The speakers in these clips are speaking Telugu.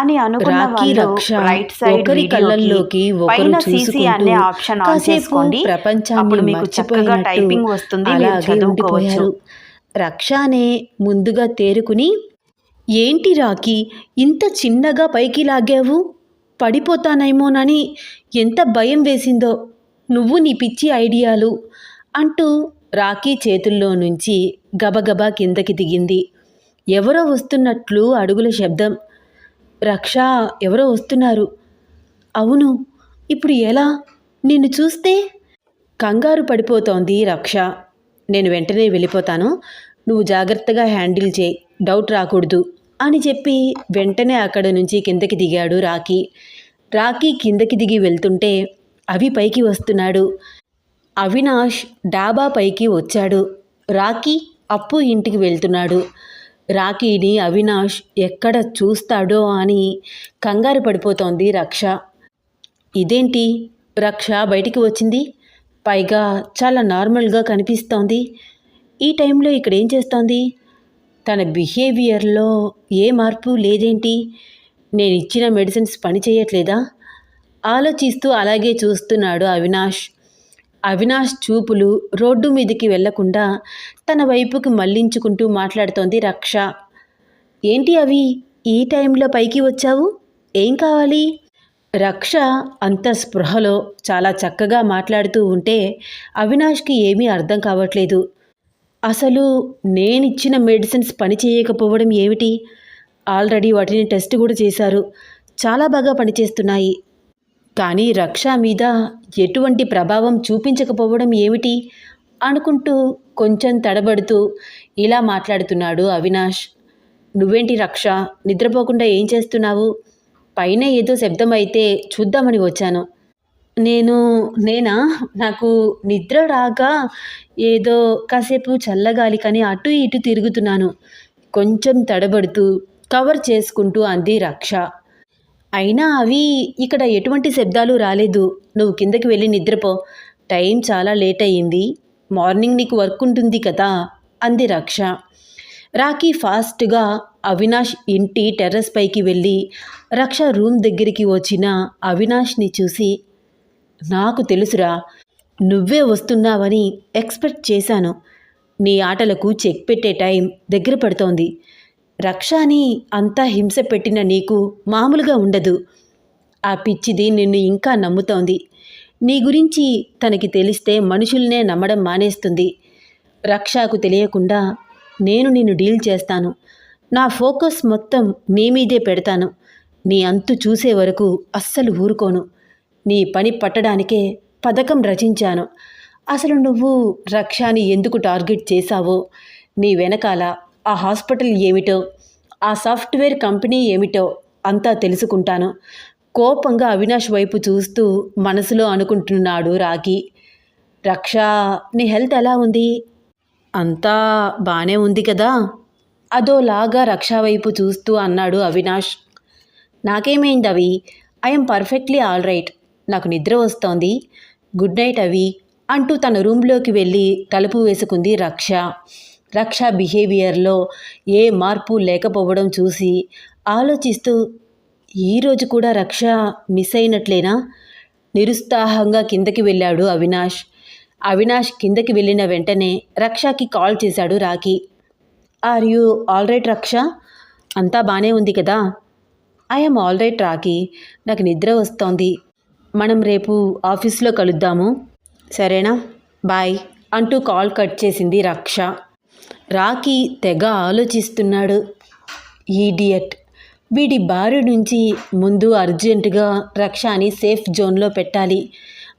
అని అనుకున్న వాళ్ళు రైట్ సైడ్ కళ్ళల్లోకి పైన సీసీ అనే ఆప్షన్ ఆన్ చేసుకోండి. అప్పుడు మీకు చక్కగా టైపింగ్ వస్తుంది మీరు చదువుకోవచ్చు. రక్షానే ముందుగా తేరుకుని ఏంటి రాఖీ ఇంత చిన్నగా పైకి లాగావు? పడిపోతానేమోనని ఎంత భయం వేసిందో? నువ్వు నీ పిచ్చి ఐడియాలు అంటూ రాఖీ చేతుల్లో నుంచి గబగబా కిందకి దిగింది. ఎవరో వస్తున్నట్లు అడుగుల శబ్దం. రక్ష ఎవరో వస్తున్నారు. అవును ఇప్పుడు ఎలా? నిన్ను చూస్తే కంగారు పడిపోతోంది రక్ష. నేను వెంటనే వెళ్ళిపోతాను. నువ్వు జాగ్రత్తగా హ్యాండిల్ చేయి. డౌట్ రాకూడదు అని చెప్పి వెంటనే అక్కడ నుంచి కిందకి దిగాడు రాకీ రాకీ కిందకి దిగి వెళ్తుంటే అవి పైకి వస్తున్నాడు. అవినాష్ డాబా పైకి వచ్చాడు. రాకీ అప్పు ఇంటికి వెళ్తున్నాడు. రాఖీని అవినాష్ ఎక్కడ చూస్తాడో అని కంగారు పడిపోతోంది రక్ష. ఇదేంటి? రక్ష బయటికి వచ్చింది. పైగా చాలా నార్మల్గా కనిపిస్తోంది. ఈ టైంలో ఇక్కడ ఏం చేస్తోంది? తన బిహేవియర్లో ఏ మార్పు లేదేంటి? నేను ఇచ్చిన మెడిసిన్స్ పని చేయట్లేదా ఆలోచిస్తూ అలాగే చూస్తున్నాడు అవినాష్. అవినాష్ చూపులు రోడ్డు మీదకి వెళ్ళకుండా తన వైపుకి మళ్ళించుకుంటూ మాట్లాడుతోంది రక్ష. ఏంటి అవి? ఈ టైంలో పైకి వచ్చావు? ఏం కావాలి? రక్ష అంత స్పృహలో చాలా చక్కగా మాట్లాడుతూ ఉంటే అవినాష్కి ఏమీ అర్థం కావట్లేదు. అసలు నేనిచ్చిన మెడిసిన్స్ పని చేయకపోవడం ఏమిటి? ఆల్రెడీ వాటిని టెస్ట్ కూడా చేశారు. చాలా బాగా పనిచేస్తున్నాయి. కానీ రక్ష మీద ఎటువంటి ప్రభావం చూపించకపోవడం ఏమిటి? అనుకుంటూ కొంచెం తడబడుతూ ఇలా మాట్లాడుతున్నాడు అవినాష్. నువ్వేంటి రక్ష? నిద్రపోకుండా ఏం చేస్తున్నావు? పైన ఏదో శబ్దం అయితే చూద్దామని వచ్చాను. నేను నేనా? నాకు నిద్ర రాక ఏదో కాసేపు చల్లగాలి కానీ అటు ఇటు తిరుగుతున్నాను. కొంచెం తడబడుతూ కవర్ చేసుకుంటూ అంది రక్ష. అయినా అవి ఇక్కడ ఎటువంటి శబ్దాలు రాలేదు. నువ్వు కిందకి వెళ్ళి నిద్రపో. టైం చాలా లేట్ అయ్యింది. మార్నింగ్ నీకు వర్క్ ఉంటుంది కదా అంది రక్ష. రాఖీ ఫాస్ట్గా అవినాష్ ఇంటి టెర్రస్ పైకి వెళ్ళి రక్ష రూమ్ దగ్గరికి వచ్చిన అవినాష్ని చూసి నాకు తెలుసురా నువ్వే వస్తున్నావని ఎక్స్పెక్ట్ చేశాను. నీ ఆటలకు చెక్ పెట్టే టైం దగ్గర పడుతోంది. రక్షాని అంతా హింస పెట్టిన నీకు మామూలుగా ఉండదు. ఆ పిచ్చిది నిన్ను ఇంకా నమ్ముతోంది. నీ గురించి తనకి తెలిస్తే మనుషుల్నే నమ్మడం మానేస్తుంది. రక్షకు తెలియకుండా నేను నిన్ను డీల్ చేస్తాను. నా ఫోకస్ మొత్తం నీ మీదే పెడతాను. నీ అంతు చూసే వరకు అస్సలు ఊరుకోను. నీ పని పట్టడానికే పథకం రచించాను. అసలు నువ్వు రక్షాని ఎందుకు టార్గెట్ చేశావో నీ వెనకాల ఆ హాస్పిటల్ ఏమిటో ఆ సాఫ్ట్వేర్ కంపెనీ ఏమిటో అంతా తెలుసుకుంటాను. కోపంగా అవినాష్ వైపు చూస్తూ మనసులో అనుకుంటున్నాడు రాగి. రక్ష నీ హెల్త్ ఎలా ఉంది? అంతా బాగానే ఉంది కదా? అదోలాగా రక్ష వైపు చూస్తూ అన్నాడు అవినాష్. నాకేమైంది అవి? I'm perfectly all right. నాకు నిద్ర వస్తోంది. గుడ్ నైట్ అవి అంటూ తన రూమ్లోకి వెళ్ళి తలుపు వేసుకుంది రక్ష. రక్ష బిహేవియర్లో ఏ మార్పు లేకపోవడం చూసి ఆలోచిస్తూ ఈరోజు కూడా రక్ష మిస్ అయినట్లేనా? నిరుత్సాహంగా కిందకి వెళ్ళాడు అవినాష్. అవినాష్ కిందకి వెళ్ళిన వెంటనే రక్షకి కాల్ చేశాడు Rakhi. Are you all right Raksha? అంతా బాగానే ఉంది కదా? I'm all right Rakhi. నాకు నిద్ర వస్తోంది. మనం రేపు ఆఫీస్లో కలుద్దాము. సరేనా? బాయ్. అంటూ కాల్ కట్ చేసింది రక్ష. రాకీ తెగ ఆలోచిస్తున్నాడు. ఈడియట్. వీడి బారి నుంచి ముందు అర్జెంటుగా రక్షాని సేఫ్ జోన్లో పెట్టాలి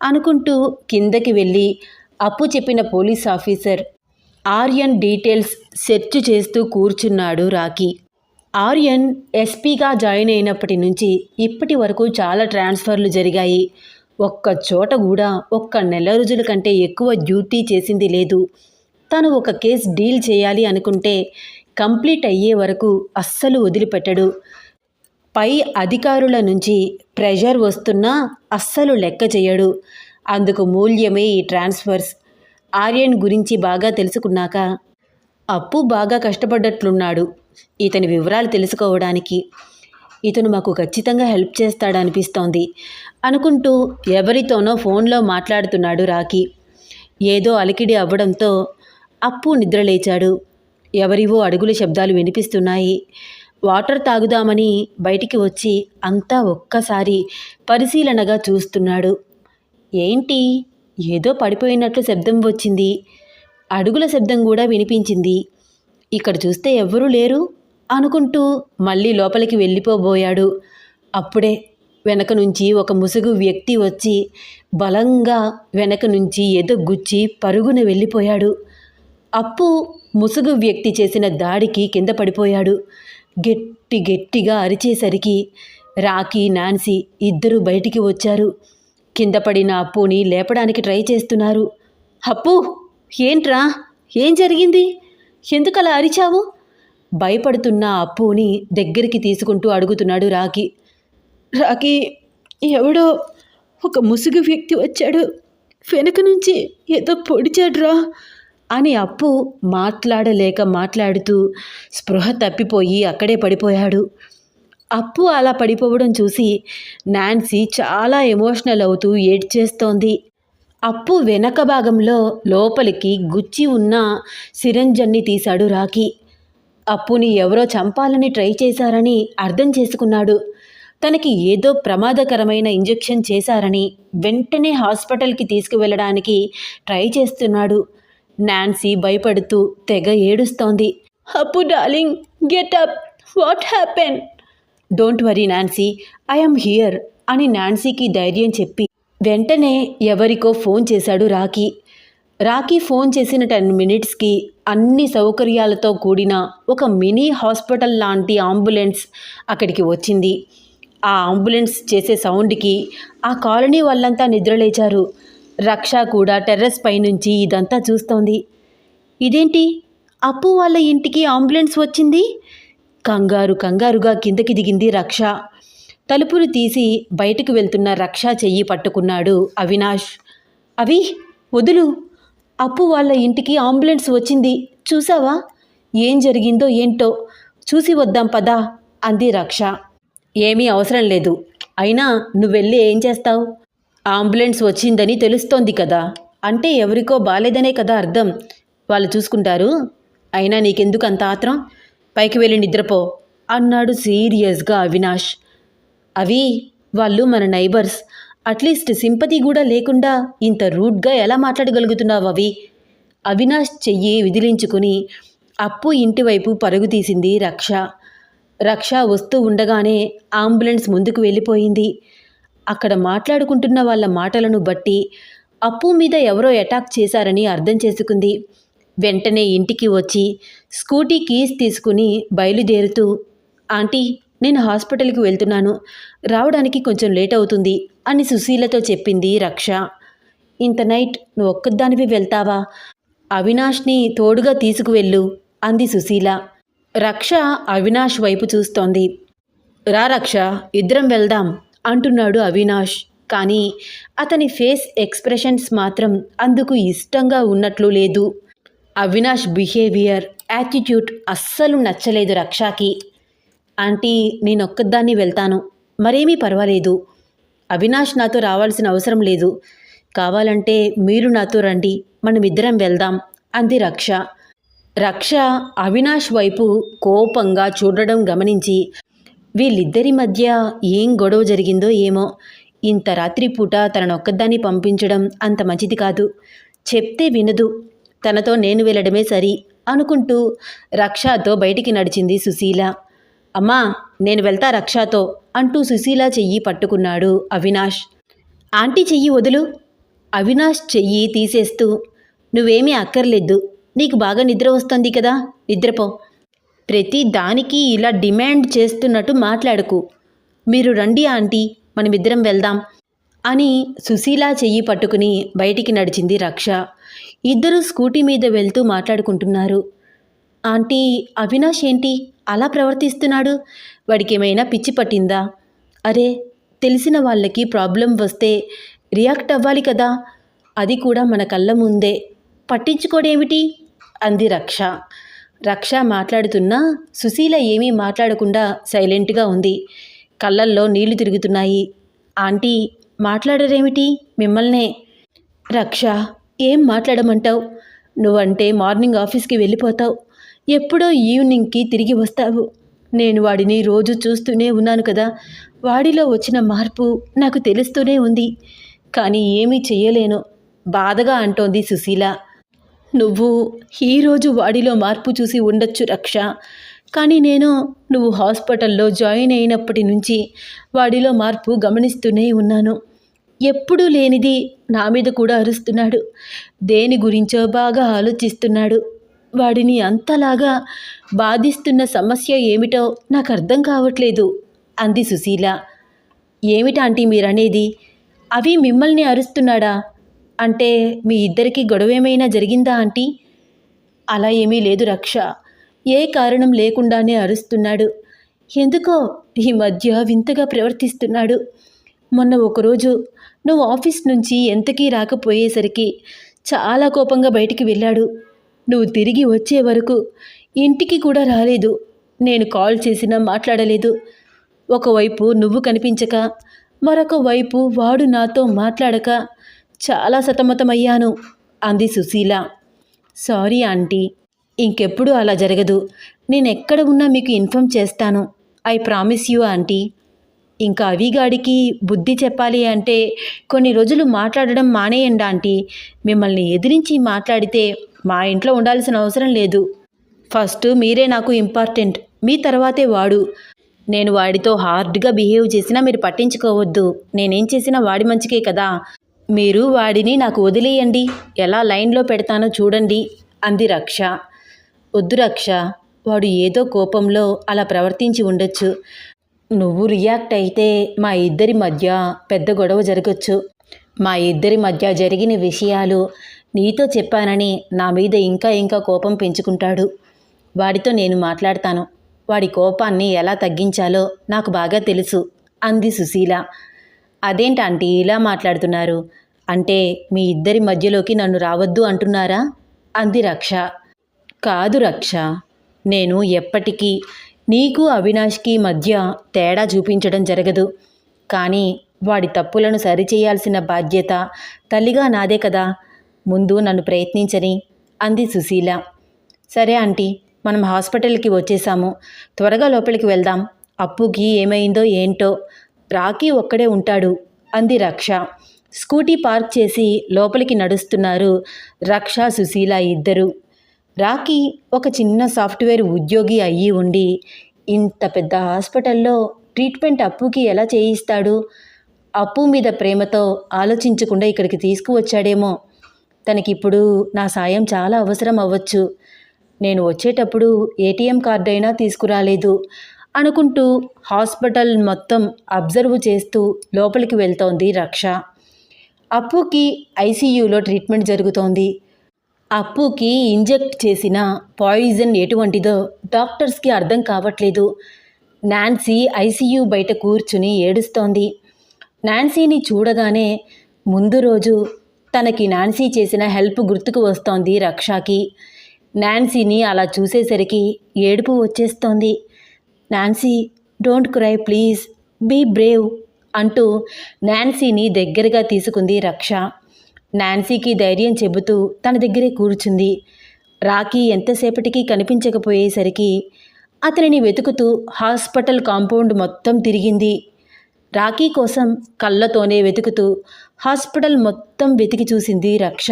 అనుకుంటూ కిందకి వెళ్ళి అప్పు చెప్పిన police officer Aryan details search చేస్తూ కూర్చున్నాడు రాకీ ఆర్యన్ ఎస్పీగా జాయిన్ అయినప్పటి నుంచి ఇప్పటి వరకు చాలా ట్రాన్స్ఫర్లు జరిగాయి. ఒక్క చోట కూడా ఒక్క నెల రోజుల కంటే ఎక్కువ డ్యూటీ చేసింది లేదు. తను ఒక కేస్ డీల్ చేయాలి అనుకుంటే కంప్లీట్ అయ్యే వరకు అస్సలు వదిలిపెట్టడు. పై అధికారుల నుంచి ప్రెషర్ వస్తున్నా అస్సలు లెక్క చేయడు. అందుకు మూల్యమే ఈ ట్రాన్స్ఫర్స్. ఆర్యన్ గురించి బాగా తెలుసుకున్నాక అప్పు బాగా కష్టపడ్డట్లున్నాడు. ఇతని వివరాలు తెలుసుకోవడానికి ఇతను మాకు ఖచ్చితంగా హెల్ప్ చేస్తాడనిపిస్తోంది అనుకుంటూ ఎవరితోనో ఫోన్లో మాట్లాడుతున్నాడు రాకీ ఏదో అలికిడి అవ్వడంతో అప్పు నిద్రలేచాడు ఎవరివో అడుగుల శబ్దాలు వినిపిస్తున్నాయి. వాటర్ తాగుదామని బయటికి వచ్చి అంతా ఒక్కసారి పరిశీలనగా చూస్తున్నాడు. ఏంటి? ఏదో పడిపోయినట్లు శబ్దం వచ్చింది. అడుగుల శబ్దం కూడా వినిపించింది. ఇక్కడ చూస్తే ఎవ్వరూ లేరు అనుకుంటూ మళ్ళీ లోపలికి వెళ్ళిపోబోయాడు. అప్పుడే వెనక నుంచి ఒక ముసుగు వ్యక్తి వచ్చి బలంగా వెనక నుంచి ఏదో గుచ్చి పరుగున వెళ్ళిపోయాడు. అప్పు ముసుగు వ్యక్తి చేసిన దాడికి కింద పడిపోయాడు. గట్టి గట్టిగా అరిచేసరికి రాకీ నాన్సీ ఇద్దరు బయటికి వచ్చారు. కింద పడిన అప్పుని లేపడానికి ట్రై చేస్తున్నారు. అప్పు ఏంట్రా? ఏం జరిగింది? ఎందుకలా అరిచావు? భయపడుతున్న అప్పుని దగ్గరికి తీసుకుంటూ అడుగుతున్నాడు రాకీ. రాకీ ఎవడో ఒక ముసుగు వ్యక్తి వచ్చాడు. వెనక నుంచి ఏదో పొడిచాడురా. అని అప్పు మాట్లాడలేక మాట్లాడుతూ స్పృహ తప్పిపోయి అక్కడే పడిపోయాడు. అప్పు అలా పడిపోవడం చూసి నాన్సీ చాలా ఎమోషనల్ అవుతూ ఏడ్చేస్తోంది. అప్పు వెనక భాగంలో లోపలికి గుచ్చి ఉన్న సిరంజన్ని తీశాడు రాఖీ. అప్పుని ఎవరో చంపాలని ట్రై చేశారని అర్థం చేసుకున్నాడు. తనకి ఏదో ప్రమాదకరమైన ఇంజెక్షన్ చేశారని వెంటనే హాస్పిటల్కి తీసుకువెళ్ళడానికి ట్రై చేస్తున్నాడు. నాన్సీ భయపడుతూ తెగ ఏడుస్తోంది. Appu darling get up! What happen? Don't worry Nancy. I'm here అని నాన్సీకి ధైర్యం చెప్పి వెంటనే ఎవరికో ఫోన్ చేశాడు రాకీ. రాకీ ఫోన్ చేసిన టెన్ మినిట్స్కి అన్ని సౌకర్యాలతో కూడిన ఒక మినీ హాస్పిటల్ లాంటి అంబులెన్స్ అక్కడికి వచ్చింది. ఆ అంబులెన్స్ చేసే సౌండ్కి ఆ కాలనీ వాళ్ళంతా నిద్రలేచారు. రక్ష కూడా టెర్రస్ పైనుంచి ఇదంతా చూస్తోంది. ఇదేంటి? అప్పు వాళ్ళ ఇంటికి అంబులెన్స్ వచ్చింది? కంగారు కంగారుగా కిందకి దిగింది రక్ష. తలుపులు తీసి బయటకు వెళ్తున్న రక్ష చెయ్యి పట్టుకున్నాడు అవినాష్. అవి వదులు. అప్పు వాళ్ళ ఇంటికి అంబులెన్స్ వచ్చింది. చూసావా? ఏం జరిగిందో ఏంటో? చూసి వద్దాం పదా అంది రక్ష. ఏమీ అవసరం లేదు. అయినా నువ్వెళ్ళి ఏం చేస్తావు? అంబులెన్స్ వచ్చిందని తెలుస్తోంది కదా. అంటే ఎవరికో బాలేదనే కదా అర్థం. వాళ్ళు చూసుకుంటారు. అయినా నీకెందుకు అంత ఆత్రం? పైకి వెళ్ళి నిద్రపో అన్నాడు సీరియస్గా అవినాష్. అవి వాళ్ళు మన నైబర్స్. అట్లీస్ట్ సింపతి కూడా లేకుండా ఇంత రూడ్గా ఎలా మాట్లాడగలుగుతున్నావు అవి? అవినాష్ చెయ్యి విదిలించుకుని అప్పు ఇంటివైపు పరుగు తీసింది రక్ష. రక్ష వస్తూ ఉండగానే అంబులెన్స్ ముందుకు వెళ్ళిపోయింది. అక్కడ మాట్లాడుకుంటున్న వాళ్ళ మాటలను బట్టి అప్పు మీద ఎవరో అటాక్ చేశారని అర్థం చేసుకుంది. వెంటనే ఇంటికి వచ్చి స్కూటీ కీస్ తీసుకుని బయలుదేరుతూ ఆంటీ నేను హాస్పిటల్కి వెళ్తున్నాను. రావడానికి కొంచెం లేట్ అవుతుంది అని సుశీలతో చెప్పింది రక్ష. ఇంత నైట్ నువ్వు ఒక్కదానివి వెళ్తావా? అవినాష్ని తోడుగా తీసుకువెళ్ళు అంది సుశీల. రక్ష అవినాష్ వైపు చూస్తోంది. రా రక్ష ఇద్దరం వెళ్దాం. అంటున్నాడు అవినాష్. కానీ అతని ఫేస్ ఎక్స్ప్రెషన్స్ మాత్రం అందుకు ఇష్టంగా ఉన్నట్లు లేదు. అవినాష్ బిహేవియర్ యాటిట్యూడ్ అస్సలు నచ్చలేదు రక్షకి. ఆంటీ నేనొక్కదాన్ని వెళ్తాను. మరేమీ పర్వాలేదు. అవినాష్ నాతో రావాల్సిన అవసరం లేదు. కావాలంటే మీరు నాతో రండి. మనమిద్దరం వెళ్దాం అంది రక్ష. రక్ష అవినాష్ వైపు కోపంగా చూడడం గమనించి వీళ్ళిద్దరి మధ్య ఏం గొడవ జరిగిందో ఏమో. ఇంత రాత్రిపూట తననొక్కదాన్ని పంపించడం అంత మంచిది కాదు. చెప్తే వినదు. తనతో నేను వెళ్ళడమే సరి అనుకుంటూ రక్షాతో బయటికి నడిచింది సుశీల. అమ్మా నేను వెళ్తా రక్షాతో అంటూ సుశీల చెయ్యి పట్టుకున్నాడు అవినాష్. ఆంటీ చెయ్యి వదులు. అవినాష్ చెయ్యి తీసేస్తూ నువ్వేమీ అక్కర్లేదు. నీకు బాగా నిద్ర వస్తుంది కదా. నిద్రపో. ప్రతి దానికి ఇలా డిమాండ్ చేస్తున్నట్టు మాట్లాడకు. మీరు రండి ఆంటీ మనమిద్దరం వెళ్దాం అని సుశీల చెయ్యి పట్టుకుని బయటికి నడిచింది రక్ష. ఇద్దరు స్కూటీ మీద వెళ్తూ మాట్లాడుకుంటున్నారు. ఆంటీ అవినాష్ ఏంటి? అలా ప్రవర్తిస్తున్నాడు? వాడికి ఏమైనా పిచ్చి పట్టిందా? అరే తెలిసిన వాళ్ళకి ప్రాబ్లం వస్తే రియాక్ట్ అవ్వాలి కదా? అది కూడా మన కళ్ళ ముందే. పట్టించుకోడేమిటి? అంది రక్ష. రక్ష మాట్లాడుతున్నా సుశీల ఏమీ మాట్లాడకుండా సైలెంట్గా ఉంది. కళ్ళల్లో నీళ్ళు తిరుగుతున్నాయి. ఆంటీ మాట్లాడరేమిటి? మిమ్మల్నే. రక్ష ఏం మాట్లాడమంటావు? నువ్వంటే మార్నింగ్ ఆఫీస్కి వెళ్ళిపోతావు. ఎప్పుడో ఈవినింగ్కి తిరిగి వస్తావు. నేను వాడిని రోజు చూస్తూనే ఉన్నాను కదా. వాడిలో వచ్చిన మార్పు నాకు తెలుస్తూనే ఉంది. కానీ ఏమీ చెయ్యలేను. బాధగా అంటోంది సుశీల. నువ్వు ఈరోజు వాడిలో మార్పు చూసి ఉండొచ్చు రక్ష. కానీ నేను నువ్వు హాస్పిటల్లో జాయిన్ అయినప్పటి నుంచి వాడిలో మార్పు గమనిస్తూనే ఉన్నాను. ఎప్పుడూ లేనిది నా మీద కూడా అరుస్తున్నాడు. దేని గురించో బాగా ఆలోచిస్తున్నాడు. వాడిని అంతలాగా బాధిస్తున్న సమస్య ఏమిటో నాకు అర్థం కావట్లేదు అంది సుశీల. ఏమిటాంటీ మీరనేది? అవి మిమ్మల్ని అరుస్తున్నాడా? అంటే మీ ఇద్దరికి గొడవేమైనా జరిగిందా ఆంటీ? అలా ఏమీ లేదు రక్ష. ఏ కారణం లేకుండానే అరుస్తున్నాడు. ఎందుకో ఈ మధ్య వింతగా ప్రవర్తిస్తున్నాడు. మొన్న ఒకరోజు నువ్వు ఆఫీస్ నుంచి ఎంతకీ రాకపోయేసరికి చాలా కోపంగా బయటికి వెళ్ళాడు. నువ్వు తిరిగి వచ్చే వరకు ఇంటికి కూడా రాలేదు. నేను కాల్ చేసినా మాట్లాడలేదు. ఒకవైపు నువ్వు కనిపించక మరొక వైపు వాడు నాతో మాట్లాడక చాలా సతమతమయ్యాను అంది సుశీల. Sorry aunty. ఇంకెప్పుడు అలా జరగదు. నేను ఎక్కడ ఉన్నా మీకు ఇన్ఫామ్ చేస్తాను. I promise you aunty. ఇంకా అవిగాడికి బుద్ధి చెప్పాలి అంటే కొన్ని రోజులు మాట్లాడడం మానేయండి ఆంటీ. మిమ్మల్ని ఎదిరించి మాట్లాడితే మా ఇంట్లో ఉండాల్సిన అవసరం లేదు. ఫస్ట్ మీరే నాకు ఇంపార్టెంట్. మీ తర్వాతే వాడు. నేను వాడితో హార్డ్గా బిహేవ్ చేసినా మీరు పట్టించుకోవద్దు. నేనేం చేసినా వాడి మంచికే కదా. మీరు వాడిని నాకు వదిలేయండి. ఎలా లైన్లో పెడతానో చూడండి అంది రక్ష. వద్దు రక్ష వాడు ఏదో కోపంలో అలా ప్రవర్తించి ఉండొచ్చు. నువ్వు రియాక్ట్ అయితే మా ఇద్దరి మధ్య పెద్ద గొడవ జరగచ్చు. మా ఇద్దరి మధ్య జరిగిన విషయాలు నీతో చెప్పానని నా మీద ఇంకా ఇంకా కోపం పెంచుకుంటాడు. వాడితో నేను మాట్లాడతాను. వాడి కోపాన్ని ఎలా తగ్గించాలో నాకు బాగా తెలుసు అంది సుశీల. అదేంటంటీ ఇలా మాట్లాడుతున్నారు? అంటే మీ ఇద్దరి మధ్యలోకి నన్ను రావద్దు అంటున్నారా? అంది రక్ష. కాదు రక్ష. నేను ఎప్పటికీ నీకు అవినాష్కి మధ్య తేడా చూపించడం జరగదు. కానీ వాడి తప్పులను సరిచేయాల్సిన బాధ్యత తల్లిగా నాదే కదా. ముందు నన్ను ప్రయత్నించని అంది సుశీల. సరే ఆంటీ మనం హాస్పిటల్కి వచ్చేసాము. త్వరగా లోపలికి వెళ్దాం. అప్పుకి ఏమైందో ఏంటో రాకీ ఒక్కడే ఉంటాడు అంది రక్ష. స్కూటీ పార్క్ చేసి లోపలికి నడుస్తున్నారు రక్ష సుశీల ఇద్దరు. రాకీ ఒక చిన్న సాఫ్ట్వేర్ ఉద్యోగి అయ్యి ఉండి ఇంత పెద్ద హాస్పిటల్లో ట్రీట్మెంట్ అప్పుకి ఎలా చేయిస్తాడు? అప్పు మీద ప్రేమతో ఆలోచించకుండా ఇక్కడికి తీసుకువచ్చాడేమో. తనకిప్పుడు నా సాయం చాలా అవసరం అవ్వచ్చు. నేను వచ్చేటప్పుడు ఏటీఎం కార్డు అయినా తీసుకురాలేదు అనుకుంటూ హాస్పిటల్ మొత్తం అబ్జర్వ్ చేస్తూ లోపలికి వెళ్తోంది రక్ష. అప్పుకి ఐసీయూలో ట్రీట్మెంట్ జరుగుతోంది. అప్పుకి ఇంజెక్ట్ చేసిన పాయిజన్ ఎటువంటిదో డాక్టర్స్కి అర్థం కావట్లేదు. నాన్సీ ఐసీయూ బయట కూర్చుని ఏడుస్తోంది. నాన్సీని చూడగానే ముందు రోజు తనకి నాన్సీ చేసిన హెల్ప్ గుర్తుకు వస్తోంది రక్షాకి. నాన్సీని అలా చూసేసరికి ఏడుపు వచ్చేస్తోంది. Nancy don't cry please be brave అంటూ నాన్సీని దగ్గరగా తీసుకుంది రక్ష. నాన్సీకి ధైర్యం చెబుతూ తన దగ్గరే కూర్చుంది. రాకీ ఎంతసేపటికి కనిపించకపోయేసరికి అతనిని వెతుకుతూ హాస్పిటల్ కాంపౌండ్ మొత్తం తిరిగింది. రాఖీ కోసం కళ్ళతోనే వెతుకుతూ హాస్పిటల్ మొత్తం వెతికి చూసింది రక్ష.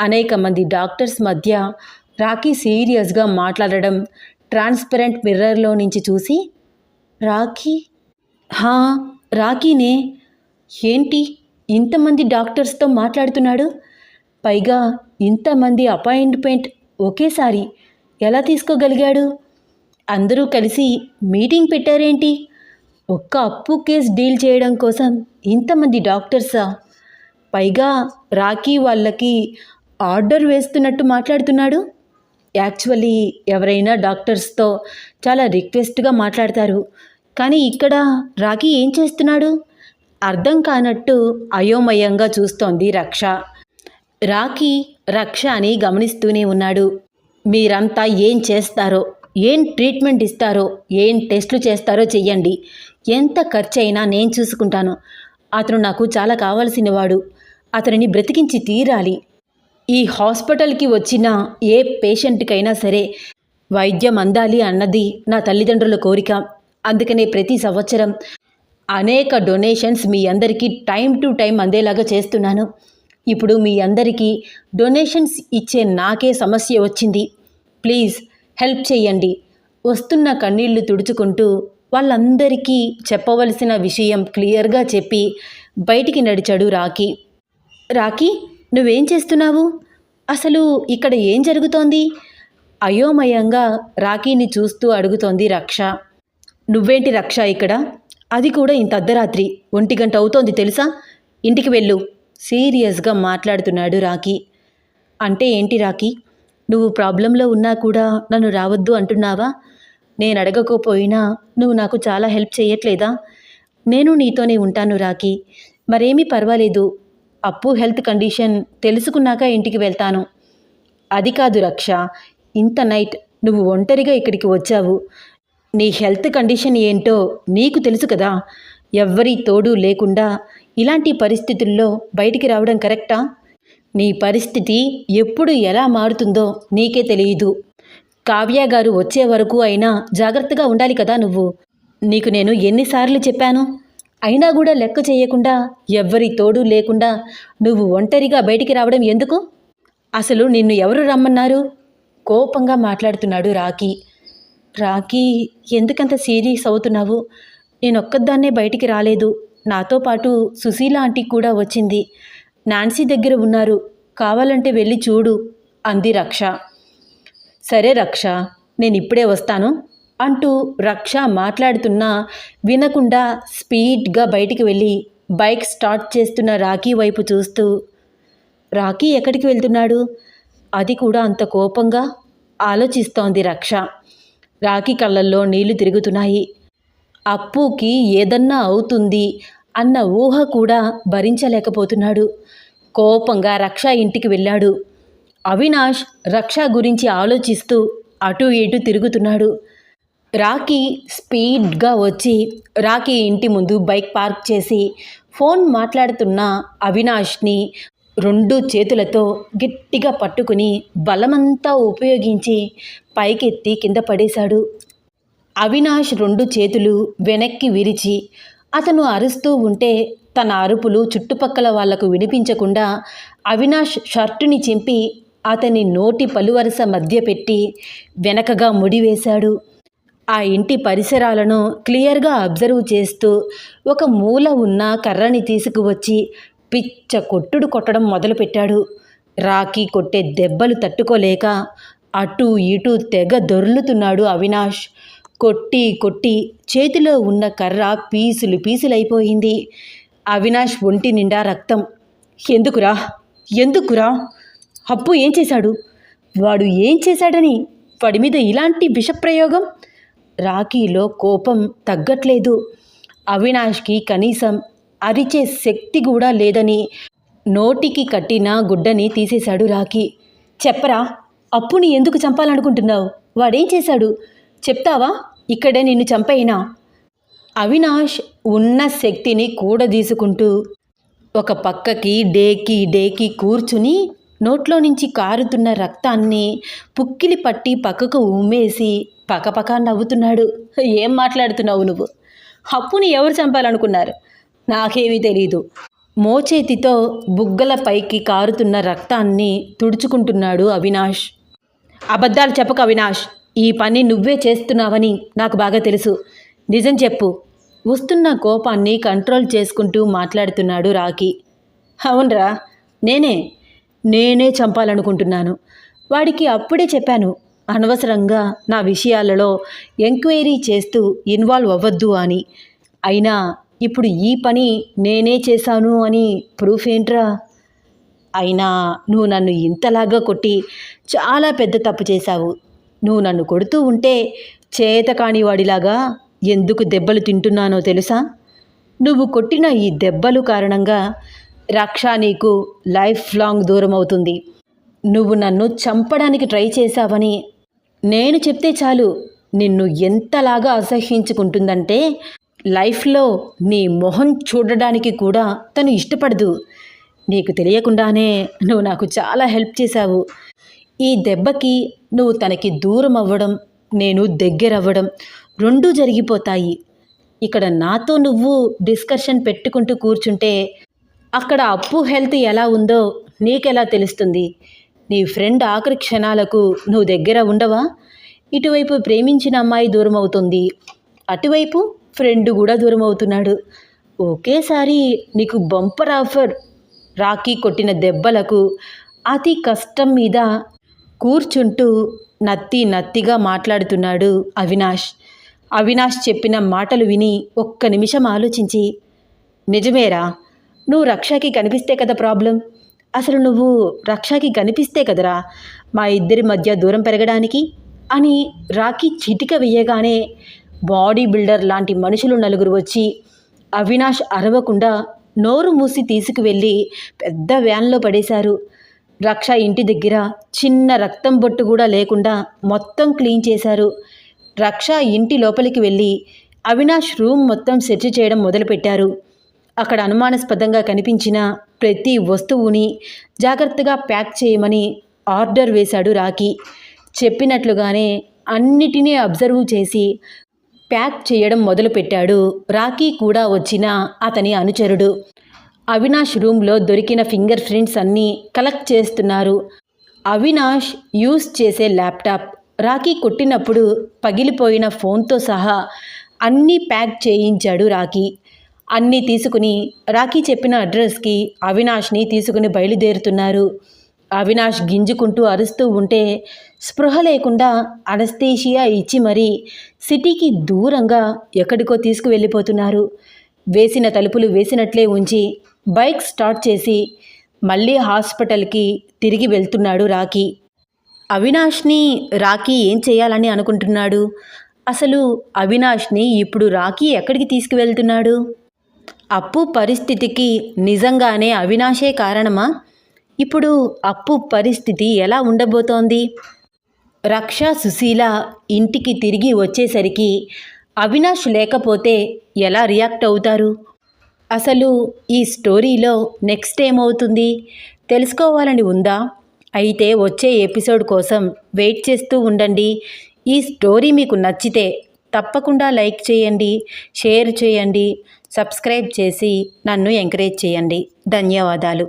అనేక మంది డాక్టర్స్ మధ్య రాఖీ సీరియస్గా మాట్లాడడం ట్రాన్స్పరెంట్ మిర్రర్లో నుంచి చూసి రాఖీ? హా రాకీనే ఏంటి ఇంతమంది డాక్టర్స్తో మాట్లాడుతున్నాడు? పైగా ఇంతమంది అపాయింట్మెంట్ ఒకేసారి ఎలా తీసుకోగలిగాడు? అందరూ కలిసి మీటింగ్ పెట్టారేంటి? ఒక్క అప్పు కేసు డీల్ చేయడం కోసం ఇంతమంది డాక్టర్సా? పైగా రాఖీ వాళ్ళకి ఆర్డర్ వేస్తున్నట్టు మాట్లాడుతున్నాడు. యాక్చువల్లీ ఎవరైనా డాక్టర్స్తో చాలా రిక్వెస్ట్గా మాట్లాడతారు. కానీ ఇక్కడ రాఖీ ఏం చేస్తున్నాడు? అర్థం కానట్టు అయోమయంగా చూస్తోంది రక్ష. రాఖీ రక్ష అని గమనిస్తూనే ఉన్నాడు. మీరంతా ఏం చేస్తారో ఏం ట్రీట్మెంట్ ఇస్తారో ఏం టెస్టులు చేస్తారో చెయ్యండి. ఎంత ఖర్చు అయినా నేను చూసుకుంటాను. అతను నాకు చాలా కావాల్సినవాడు. అతనిని బ్రతికించి తీరాలి. ఈ హాస్పిటల్కి వచ్చిన ఏ పేషెంట్కైనా సరే వైద్యం అందాలి అన్నది నా తల్లిదండ్రుల కోరిక. అందుకనే ప్రతి సంవత్సరం అనేక డొనేషన్స్ మీ అందరికీ టైం టు టైం అందేలాగా చేస్తున్నాను. ఇప్పుడు మీ అందరికీ డొనేషన్స్ ఇచ్చే నాకే సమస్య వచ్చింది. ప్లీజ్ హెల్ప్ చేయండి. వస్తున్న కన్నీళ్ళు తుడుచుకుంటూ వాళ్ళందరికీ చెప్పవలసిన విషయం క్లియర్గా చెప్పి బయటికి నడిచాడు రాకీ రాకీ నువ్వేం చేస్తున్నావు? అసలు ఇక్కడ ఏం జరుగుతోంది? అయోమయంగా రాఖీని చూస్తూ అడుగుతోంది రక్ష. నువ్వేంటి రక్ష ఇక్కడ? అది కూడా ఇంత అర్ధరాత్రి. ఒంటి గంట అవుతోంది తెలుసా? ఇంటికి వెళ్ళు. సీరియస్గా మాట్లాడుతున్నాడు రాకీ అంటే ఏంటి రాకీ నువ్వు ప్రాబ్లంలో ఉన్నా కూడా నన్ను రావద్దు అంటున్నావా? నేను అడగకపోయినా నువ్వు నాకు చాలా హెల్ప్ చేయట్లేదా? నేను నీతోనే ఉంటాను రాకీ మరేమీ పర్వాలేదు. అప్పు హెల్త్ కండిషన్ తెలుసుకున్నాక ఇంటికి వెళ్తాను. అది కాదు రక్ష. ఇంత నైట్ నువ్వు ఒంటరిగా ఇక్కడికి వచ్చావు. నీ హెల్త్ కండిషన్ ఏంటో నీకు తెలుసు కదా. ఎవ్వరి తోడు లేకుండా ఇలాంటి పరిస్థితుల్లో బయటికి రావడం కరెక్టా? నీ పరిస్థితి ఎప్పుడు ఎలా మారుతుందో నీకే తెలియదు. కావ్య గారు వచ్చే వరకు అయినా జాగ్రత్తగా ఉండాలి కదా నువ్వు. నీకు నేను ఎన్నిసార్లు చెప్పాను? అయినా కూడా లెక్క చేయకుండా ఎవ్వరి తోడు లేకుండా నువ్వు ఒంటరిగా బయటికి రావడం ఎందుకు? అసలు నిన్ను ఎవరు రమ్మన్నారు? కోపంగా మాట్లాడుతున్నాడు రాకీ రాకీ ఎందుకంత సీరియస్ అవుతున్నావు? నేను ఒక్కదాన్నే బయటికి రాలేదు. నాతో పాటు సుశీల ఆంటీ కూడా వచ్చింది. నాన్సీ దగ్గర ఉన్నారు. కావాలంటే వెళ్ళి చూడు అంది రక్ష. సరే రక్ష నేను ఇప్పుడే వస్తాను అంటూ రక్ష మాట్లాడుతున్నా వినకుండా స్పీడ్గా బయటికి వెళ్ళి బైక్ స్టార్ట్ చేస్తున్న రాఖీ వైపు చూస్తూ రాఖీ ఎక్కడికి వెళ్తున్నాడు? అది కూడా అంత కోపంగా? ఆలోచిస్తోంది రక్ష. రాఖీ కళ్ళల్లో నీళ్ళు తిరుగుతున్నాయి. అప్పుకి ఏదన్నా అవుతుంది అన్న ఊహ కూడా భరించలేకపోతున్నాడు. కోపంగా రక్ష ఇంటికి వెళ్ళాడు. అవినాష్ రక్ష గురించి ఆలోచిస్తూ అటు ఇటు తిరుగుతున్నాడు. రాఖీ స్పీడ్గా వచ్చి రాఖీ ఇంటి ముందు బైక్ పార్క్ చేసి ఫోన్ మాట్లాడుతున్న అవినాష్ని రెండు చేతులతో గట్టిగా పట్టుకుని బలమంతా ఉపయోగించి పైకెత్తి కింద పడేశాడు. అవినాష్ రెండు చేతులు వెనక్కి విరిచి అతను అరుస్తూ ఉంటే తన అరుపులు చుట్టుపక్కల వాళ్ళకు వినిపించకుండా అవినాష్ షర్టుని చింపి అతని నోటి పలువరస మధ్య పెట్టి వెనకగా ముడివేశాడు. ఆ ఇంటి పరిసరాలను క్లియర్గా అబ్జర్వ్ చేస్తూ ఒక మూల ఉన్న కర్రని తీసుకువచ్చి పిచ్చ కొట్టుడు కొట్టడం మొదలుపెట్టాడు. రాకీ కొట్టే దెబ్బలు తట్టుకోలేక అటు ఇటు తెగ దొర్లుతున్నాడు అవినాష్. కొట్టి కొట్టి చేతిలో ఉన్న కర్ర పీసులు పీసులైపోయింది. అవినాష్ ఒంటి నిండా రక్తం. ఎందుకురా? ఎందుకురా? అప్పు ఏం చేశాడు? వాడు ఏం చేశాడని? వాడి మీద ఇలాంటి విషప్రయోగం? రాఖీలో కోపం తగ్గట్లేదు. అవినాష్కి కనీసం అరిచే శక్తి కూడా లేదని నోటికి కట్టిన గుడ్డని తీసేశాడు రాఖీ. చెప్పరా అప్పుని ఎందుకు చంపాలనుకుంటున్నావు? వాడేం చేశాడు? చెప్తావా? ఇక్కడే నిన్ను చంపైనా అవినాష్ ఉన్న శక్తిని కూడదీసుకుంటూ ఒక పక్కకి డేకి డేకి కూర్చుని నోట్లో నుంచి కారుతున్న రక్తాన్ని పుక్కిలి పట్టి పక్కకు ఉమ్మేసి పక్కపక్క నవ్వుతున్నాడు. ఏం మాట్లాడుతున్నావు నువ్వు? అప్పుని ఎవరు చంపాలనుకున్నారు? నాకేమీ తెలీదు. మోచేతితో బుగ్గల పైకి కారుతున్న రక్తాన్ని తుడుచుకుంటున్నాడు అవినాష్. అబద్ధాలు చెప్పక అవినాష్. ఈ పని నువ్వే చేస్తున్నావని నాకు బాగా తెలుసు. నిజం చెప్పు. వస్తున్న కోపాన్ని కంట్రోల్ చేసుకుంటూ మాట్లాడుతున్నాడు రాకీ అవునరా నేనే. నేనే చంపాలనుకుంటున్నాను. వాడికి అప్పుడే చెప్పాను. అనవసరంగా నా విషయాలలో ఎంక్వైరీ చేస్తూ ఇన్వాల్వ్ అవ్వద్దు అని. అయినా ఇప్పుడు ఈ పని నేనే చేశాను అని ప్రూఫ్ ఏంట్రా? అయినా నువ్వు నన్ను ఇంతలాగా కొట్టి చాలా పెద్ద తప్పు చేశావు. నువ్వు నన్ను కొడుతూ ఉంటే చేత కానివాడిలాగా ఎందుకు దెబ్బలు తింటున్నానో తెలుసా? నువ్వు కొట్టిన ఈ దెబ్బలు కారణంగా రక్ష నీకు లైఫ్ లాంగ్ దూరం అవుతుంది. నువ్వు నన్ను చంపడానికి ట్రై చేశావని నేను చెప్తే చాలు. నిన్ను ఎంతలాగా అసహ్యించుకుంటుందంటే లైఫ్లో నీ మొహం చూడడానికి కూడా తను ఇష్టపడదు. నీకు తెలియకుండానే నువ్వు నాకు చాలా హెల్ప్ చేశావు. ఈ దెబ్బకి నువ్వు తనకి దూరం అవ్వడం నేను దగ్గర అవ్వడం రెండూ జరిగిపోతాయి. ఇక్కడ నాతో నువ్వు డిస్కషన్ పెట్టుకుంటూ కూర్చుంటే అక్కడ అప్పు హెల్త్ ఎలా ఉందో నీకెలా తెలుస్తుంది? నీ ఫ్రెండ్ ఆఖరి క్షణాలకు నువ్వు దగ్గర ఉండవా? ఇటువైపు ప్రేమించిన అమ్మాయి దూరం అవుతుంది అటువైపు ఫ్రెండ్ కూడా దూరం అవుతున్నాడు. ఒకేసారి నీకు బంపర్ ఆఫర్. రాఖీ కొట్టిన దెబ్బలకు అతి కష్టం మీద కూర్చుంటూ నత్తి నత్తిగా మాట్లాడుతున్నాడు అవినాష్. అవినాష్ చెప్పిన మాటలు విని ఒక్క నిమిషం ఆలోచించి నిజమేరా నువ్వు రక్షకి కనిపిస్తే కదా ప్రాబ్లం? అసలు నువ్వు రక్షకి కనిపిస్తే కదరా మా ఇద్దరి మధ్య దూరం పెరగడానికి? అని రాఖీ చిటిక వేయగానే బాడీ బిల్డర్ లాంటి మనుషులు నలుగురు వచ్చి అవినాష్ అరవకుండా నోరు మూసి తీసుకువెళ్ళి పెద్ద వ్యాన్లో పడేశారు. రక్ష ఇంటి దగ్గర చిన్న రక్తం బొట్టు కూడా లేకుండా మొత్తం క్లీన్ చేశారు. రక్ష ఇంటి లోపలికి వెళ్ళి అవినాష్ రూమ్ మొత్తం సెర్చ్ చేయడం మొదలుపెట్టారు. అక్కడ అనుమానాస్పదంగా కనిపించిన ప్రతి వస్తువుని జాగ్రత్తగా ప్యాక్ చేయమని ఆర్డర్ వేశాడు రాకీ చెప్పినట్లుగానే అన్నిటినీ అబ్జర్వ్ చేసి ప్యాక్ చేయడం మొదలుపెట్టాడు. రాకీ కూడా వచ్చిన అతని అనుచరుడు అవినాష్ రూమ్లో దొరికిన ఫింగర్ ప్రింట్స్ అన్నీ కలెక్ట్ చేస్తున్నారు. అవినాష్ యూస్ చేసే ల్యాప్టాప్. రాఖీ కొట్టినప్పుడు పగిలిపోయిన ఫోన్తో సహా అన్నీ ప్యాక్ చేయించాడు రాఖీ. అన్నీ తీసుకుని రాఖీ చెప్పిన అడ్రస్కి అవినాష్ని తీసుకుని బయలుదేరుతున్నారు. అవినాష్ గింజుకుంటూ అరుస్తూ ఉంటే స్పృహ లేకుండా అనస్థేషియా ఇచ్చి మరీ సిటీకి దూరంగా ఎక్కడికో తీసుకువెళ్ళిపోతున్నారు. వేసిన తలుపులు వేసినట్లే ఉంచి బైక్ స్టార్ట్ చేసి మళ్ళీ హాస్పిటల్కి తిరిగి వెళ్తున్నాడు రాకీ. అవినాష్ని రాకీ ఏం చేయాలని అనుకుంటున్నాడు? అసలు అవినాష్ని ఇప్పుడు రాకీ ఎక్కడికి తీసుకువెళ్తున్నాడు? అప్పు పరిస్థితికి నిజంగానే అవినాశే కారణమా? ఇప్పుడు అప్పు పరిస్థితి ఎలా ఉండబోతోంది? రక్ష సుశీల ఇంటికి తిరిగి వచ్చేసరికి అవినాష్ లేకపోతే ఎలా రియాక్ట్ అవుతారు? అసలు ఈ స్టోరీలో నెక్స్ట్ ఏమవుతుంది? తెలుసుకోవాలని ఉందా? అయితే వచ్చే ఎపిసోడ్ కోసం వెయిట్ చేస్తూ ఉండండి. ఈ స్టోరీ మీకు నచ్చితే తప్పకుండా లైక్ చేయండి షేర్ చేయండి సబ్స్క్రైబ్ చేసి నన్ను ఎంకరేజ్ చేయండి. ధన్యవాదాలు.